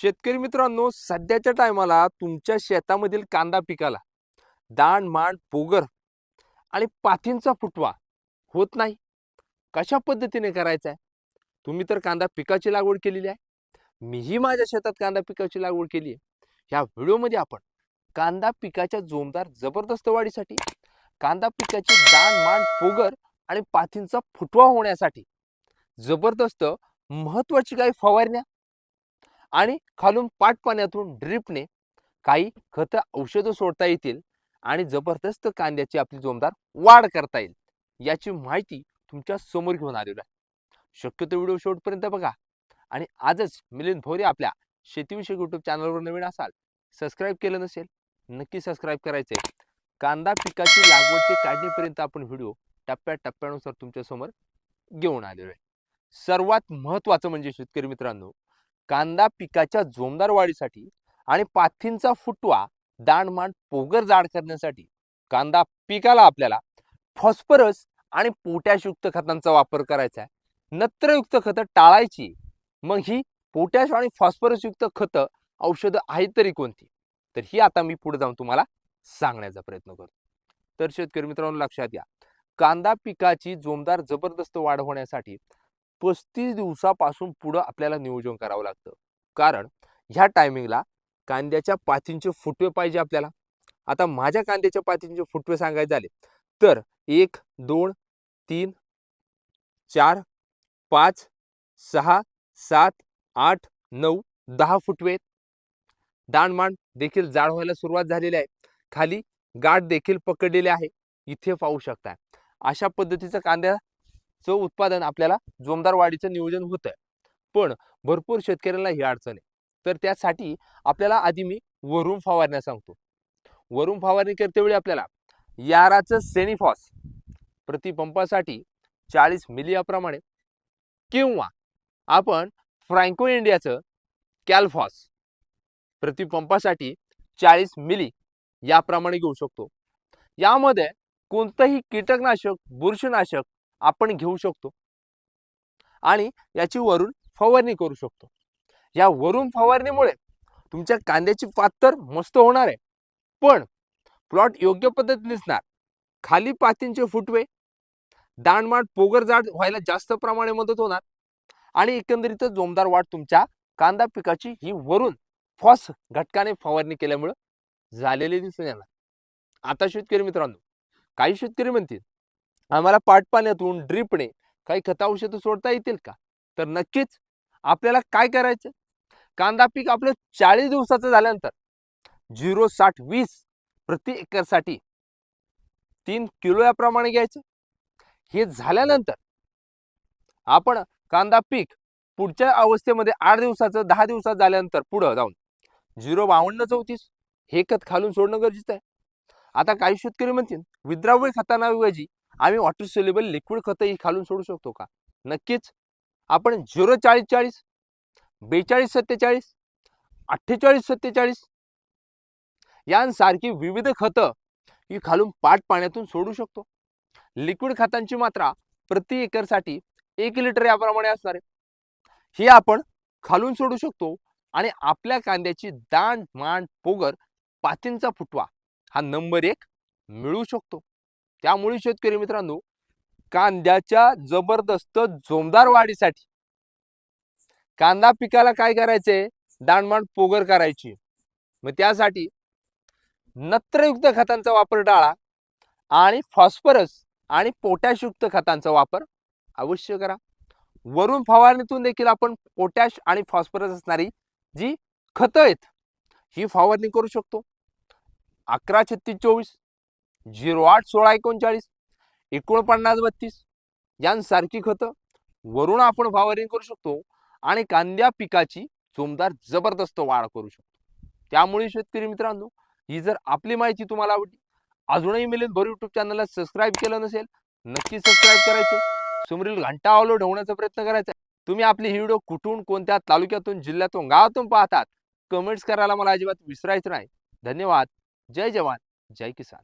शेतकरी मित्रांनो सध्याच्या टायमाला तुमच्या शेतामधील कांदा पिकाला दाण मांड पोगर आणि पाथींचा फुटवा होत नाही. कशा पद्धतीने करायचा आहे तुम्ही तर कांदा पिकाची लागवड केलेली आहे. मीही माझ्या शेतात कांदा पिकाची लागवड केली आहे ह्या व्हिडिओमध्ये आपण कांदा पिकाच्या जोमदार जबरदस्त वाढीसाठी कांदा पिकाची दाण मांड पोगर आणि पाथींचा फुटवा होण्यासाठी जबरदस्त महत्त्वाची काही फवारण्या आणि खालून पाट पाण्यातून ड्रिपने काही खत औषधं सोडता येतील आणि जबरदस्त कांद्याची आपली जोमदार वाढ करता येईल याची माहिती तुमच्यासमोर घेऊन आलेलो आहे. शक्यतो व्हिडिओ शेवटपर्यंत बघा. आणि आजच मिलिंद भोरे आपल्या शेतीविषयक युट्यूब चॅनलवर नवीन असाल सबस्क्राईब केलं नसेल नक्की सबस्क्राईब आहे कांदा पिकाची लागवड ते काढणीपर्यंत आपण व्हिडिओ टप्प्या टप्प्यानुसार तुमच्यासमोर घेऊन आलेलो आहे. सर्वात महत्वाचं म्हणजे शेतकरी मित्रांनो कांदा पिकाच्या जोमदार वाढीसाठी आणि पाथींचा फुटवा दाणमांड पोगर जाड करण्यासाठी कांदा पिकाला आपल्याला फॉस्फरस आणि पोटॅशयुक्त खतांचा वापर करायचा आहे. नत्रयुक्त खतं टाळायची. मग ही पोटॅश आणि फॉस्फरस युक्त खतं औषधं आहेत तरी कोणती? तर ही आता मी पुढे जाऊन तुम्हाला सांगण्याचा प्रयत्न करतो. तर शेतकरी मित्रांनो लक्षात घ्या. कांदा पिकाची जोमदार जबरदस्त वाढ होण्यासाठी पस्तीस दिवसापासून पुढं आपल्याला नियोजन करावं लागतं. कारण ह्या टायमिंगला कांद्याच्या पातींचे फुटवे पाहिजे आपल्याला. आता माझ्या कांद्याच्या पातींचे फुटवे सांगायचे झाले तर एक दोन तीन चार पाच सहा सात आठ नऊ दहा फुटवे दाणमाण देखील जाड व्हायला सुरुवात झालेली आहे. खाली गाठ देखील पकडलेली आहे. इथे पाहू शकता अशा पद्धतीचा कांद्या च उत्पादन आपल्याला जोमदार वाढीचं नियोजन होतं आहे पण भरपूर शेतकऱ्यांना ही अडचण आहे. तर त्यासाठी आपल्याला आधी मी वरून फवारण्या सांगतो. वरून फवारणी करतेवेळी आपल्याला याराचं सेनिफॉस प्रतिपंपासाठी चाळीस मिलियाप्रमाणे किंवा आपण फ्रँको इंडियाचं कॅल्फॉस प्रतिपंपासाठी चाळीस मिली याप्रमाणे घेऊ शकतो. यामध्ये कोणतंही कीटकनाशक बुरशीनाशक आपण घेऊ शकतो. आणि याची वरून फवारणी करू शकतो. या वरून फवारणीमुळे तुमच्या कांद्याची पात तर मस्त होणार आहे. पण प्लॉट योग्य पद्धतीने दिसणार खाली पातींचे फुटवे दाणमाट पोगर जाड व्हायला जास्त प्रमाणे मदत होणार आणि एकंदरीतच जोमदार वाढ तुमच्या कांदा पिकाची ही वरून फॉस घटकाने फवारणी केल्यामुळं झालेली दिसून येणार. आता शेतकरी मित्रांनो काही शेतकरी म्हणतील आम्हाला पाटपाण्यातून ड्रिपने काही खता औषधं सोडता येतील का? तर नक्कीच. आपल्याला काय करायचं? कांदा पीक आपलं चाळीस दिवसाचं झाल्यानंतर झिरो साठ वीस प्रति एकरसाठी तीन किलो याप्रमाणे घ्यायचं. हे झाल्यानंतर आपण कांदा पीक पुढच्या अवस्थेमध्ये आठ दिवसाचं दहा दिवसात झाल्यानंतर पुढं जाऊन झिरो बावन्न चौतीस हे खत खालून सोडणं गरजेचं आहे. आता काही शेतकरी म्हणतील विद्राव्य खतांऐवजी आम्ही वॉटर सोल्युबल लिक्विड खत ही खालून सोडू शकतो का? नक्कीच. आपण झिरो चाळीस चाळीस बेचाळीस सत्तेचाळीस अठ्ठेचाळीस सत्तेचाळीस यांसारखी विविध खतं ही खालून पाट पाण्यातून सोडू शकतो. लिक्विड खतांची मात्रा प्रति एकरसाठी एक लिटर याप्रमाणे असणार आहे. ही आपण खालून सोडू शकतो आणि आपल्या कांद्याची दांड मांड पोगर पातींचा फुटवा हा नंबर एक मिळू शकतो. त्यामुळे शेतकरी मित्रांनो कांद्याच्या जबरदस्त जोमदार वाढीसाठी कांदा पिकाला काय करायचंय दाणमांड पोगर करायची. मग त्यासाठी नत्रयुक्त खतांचा वापर टाळा आणि फॉस्फरस आणि पोटॅशयुक्त खतांचा वापर अवश्य करा. वरून फवारणीतून देखील आपण पोटॅश आणि फॉस्फरस असणारी जी खतं आहेत ही फवारणी करू शकतो. अकरा छत्तीस चोवीस झिरो आठ सोळा एकोणचाळीस एकोणपन्नास बत्तीस यांसारखी खतं वरून आपण फवारणी करू शकतो आणि कांद्या पिकाची जोमदार जबरदस्त वाढ करू शकतो. त्यामुळे शेतकरी मित्रांनो ही जर आपली माहिती तुम्हाला आवडली अजूनही मिळेल भर युट्यूब चॅनलला सबस्क्राईब केलं नसेल नक्की सबस्क्राईब करायचे. समोरील घंटा ऑलो ठेवण्याचा प्रयत्न करायचा तुम्ही आपली ही व्हिडिओ कुठून कोणत्या तालुक्यातून जिल्ह्यातून गावातून पाहतात कमेंट्स करायला मला अजिबात विसरायचं नाही. धन्यवाद. जय जवान. जय किसान.